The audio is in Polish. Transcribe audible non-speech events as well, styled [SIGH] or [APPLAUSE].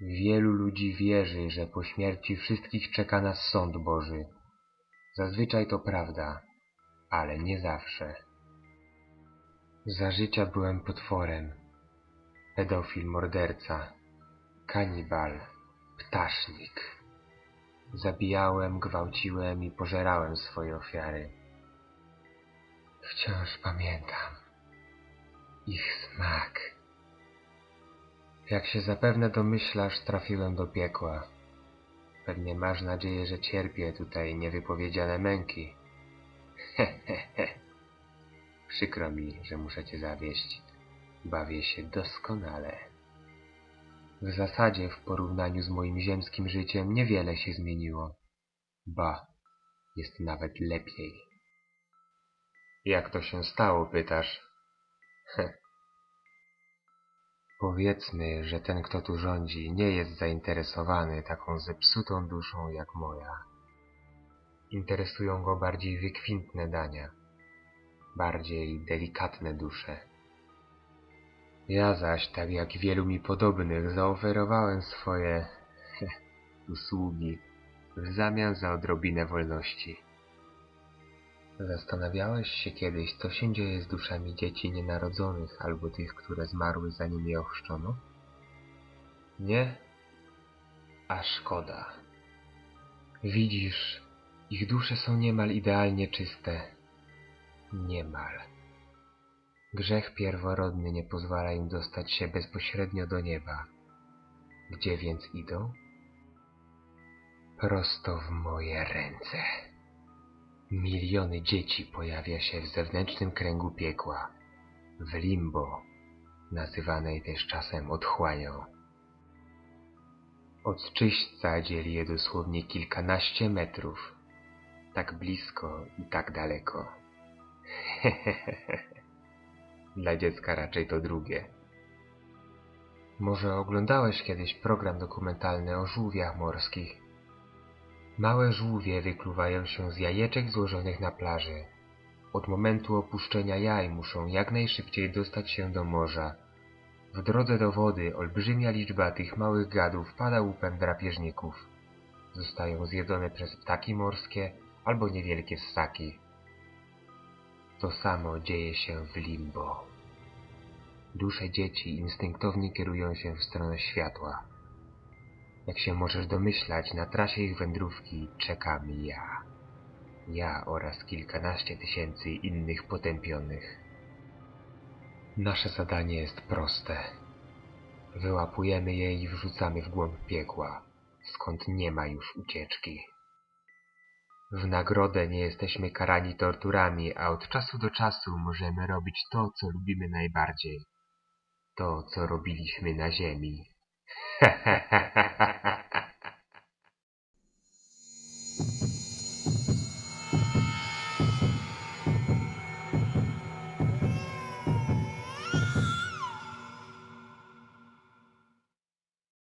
Wielu ludzi wierzy, że po śmierci wszystkich czeka nas sąd Boży. Zazwyczaj to prawda, ale nie zawsze. Za życia byłem potworem, pedofil, morderca, kanibal, ptasznik. Zabijałem, gwałciłem i pożerałem swoje ofiary. Wciąż pamiętam ich smak. Jak się zapewne domyślasz, trafiłem do piekła. Pewnie masz nadzieję, że cierpię tutaj niewypowiedziane męki. He, he, he. Przykro mi, że muszę cię zawieść. Bawię się doskonale. W zasadzie w porównaniu z moim ziemskim życiem niewiele się zmieniło. Ba, jest nawet lepiej. Jak to się stało, pytasz? Heh. Powiedzmy, że ten, kto tu rządzi, nie jest zainteresowany taką zepsutą duszą jak moja. Interesują go bardziej wykwintne dania, bardziej delikatne dusze. Ja zaś, tak jak wielu mi podobnych, zaoferowałem swoje usługi w zamian za odrobinę wolności. Zastanawiałeś się kiedyś, co się dzieje z duszami dzieci nienarodzonych albo tych, które zmarły zanim je ochrzczono? Nie? A szkoda. Widzisz, ich dusze są niemal idealnie czyste. Niemal. Grzech pierworodny nie pozwala im dostać się bezpośrednio do nieba. Gdzie więc idą? Prosto w moje ręce. Miliony dzieci pojawia się w zewnętrznym kręgu piekła, w limbo, nazywanej też czasem otchłanią. Od czyśćca dzieli je dosłownie kilkanaście metrów, tak blisko i tak daleko. [LAUGHS] Dla dziecka raczej to drugie. Może oglądałeś kiedyś program dokumentalny o żółwiach morskich? Małe żółwie wykluwają się z jajeczek złożonych na plaży. Od momentu opuszczenia jaj muszą jak najszybciej dostać się do morza. W drodze do wody olbrzymia liczba tych małych gadów pada łupem drapieżników. Zostają zjedzone przez ptaki morskie albo niewielkie ssaki. To samo dzieje się w limbo. Dusze dzieci instynktownie kierują się w stronę światła. Jak się możesz domyślać, na trasie ich wędrówki czekam ja. Ja oraz kilkanaście tysięcy innych potępionych. Nasze zadanie jest proste. Wyłapujemy je i wrzucamy w głąb piekła, skąd nie ma już ucieczki. W nagrodę nie jesteśmy karani torturami, a od czasu do czasu możemy robić to, co lubimy najbardziej. To, co robiliśmy na ziemi. 哈哈哈哈哈哈